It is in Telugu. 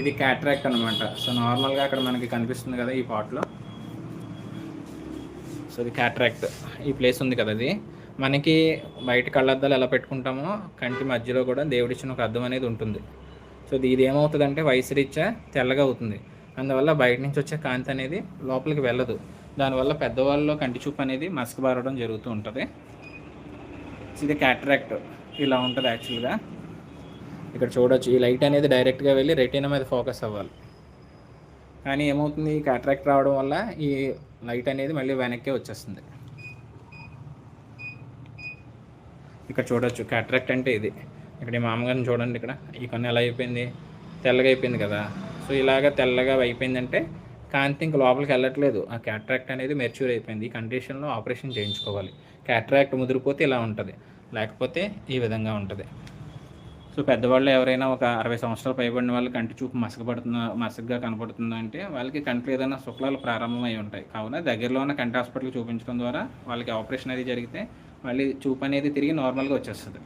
ఇది క్యాట్రాక్ట్ అనమాట సో నార్మల్గా అక్కడ మనకి కనిపిస్తుంది కదా ఈ పాట్లో సో ఇది క్యాట్రాక్ట్ ఈ ప్లేస్ ఉంది కదా అది మనకి బయట కళ్ళద్దాలు ఎలా పెట్టుకుంటామో కంటి మధ్యలో కూడా దేవుడిచ్చిన ఒక అద్దం అనేది ఉంటుంది. సో ఇది ఇది ఏమవుతుందంటే వయసు రీత్యా తెల్లగా అవుతుంది. అందువల్ల బయట నుంచి వచ్చే కాంతి అనేది లోపలికి వెళ్ళదు. దానివల్ల పెద్దవాళ్ళలో కంటి చూపు అనేది మసకబారడం జరుగుతూ ఉంటుంది. ఇది క్యాట్రాక్ట్ ఇలా ఉంటుంది యాక్చువల్గా ఇక్కడ చూడొచ్చు. ఈ లైట్ అనేది డైరెక్ట్గా వెళ్ళి రెటీనా మీద ఫోకస్ అవ్వాలి. కానీ ఏమవుతుంది? ఈ క్యాట్రాక్ట్ రావడం వల్ల ఈ లైట్ అనేది మళ్ళీ వెనక్కి వచ్చేస్తుంది. ఇక్కడ చూడొచ్చు. క్యాట్రాక్ట్ అంటే ఇది. ఇక్కడ ఈ మామగారిని చూడండి ఇక్కడ. ఈ కన్ను ఎలా అయిపోయింది? తెల్లగా అయిపోయింది కదా. సో ఇలాగ తెల్లగా అయిపోయిందంటే కాంతి ఇంక లోపలికి వెళ్ళట్లేదు. ఆ క్యాట్రాక్ట్ అనేది మెచ్యూర్ అయిపోయింది. ఈ కండిషన్లో ఆపరేషన్ చేయించుకోవాలి. క్యాట్రాక్ట్ ముదిరిపోతే ఇలా ఉంటుంది. లేకపోతే ఈ విధంగా ఉంటుంది. సో పెద్దవాళ్ళు ఎవరైనా ఒక అరవై సంవత్సరాలు పైబడిన వాళ్ళు కంటి చూపు మసకబడుతున్న మసగ్గా కనపడుతుందా అంటే వాళ్ళకి కంటిలో ఏదైనా శుక్లాలు ప్రారంభమై ఉంటాయి. కావున దగ్గరలో ఉన్న కంటి హాస్పిటల్ చూపించడం ద్వారా వాళ్ళకి ఆపరేషన్ అది జరిగితే మళ్ళీ చూపు అనేది తిరిగి నార్మల్గా వచ్చేస్తుంది.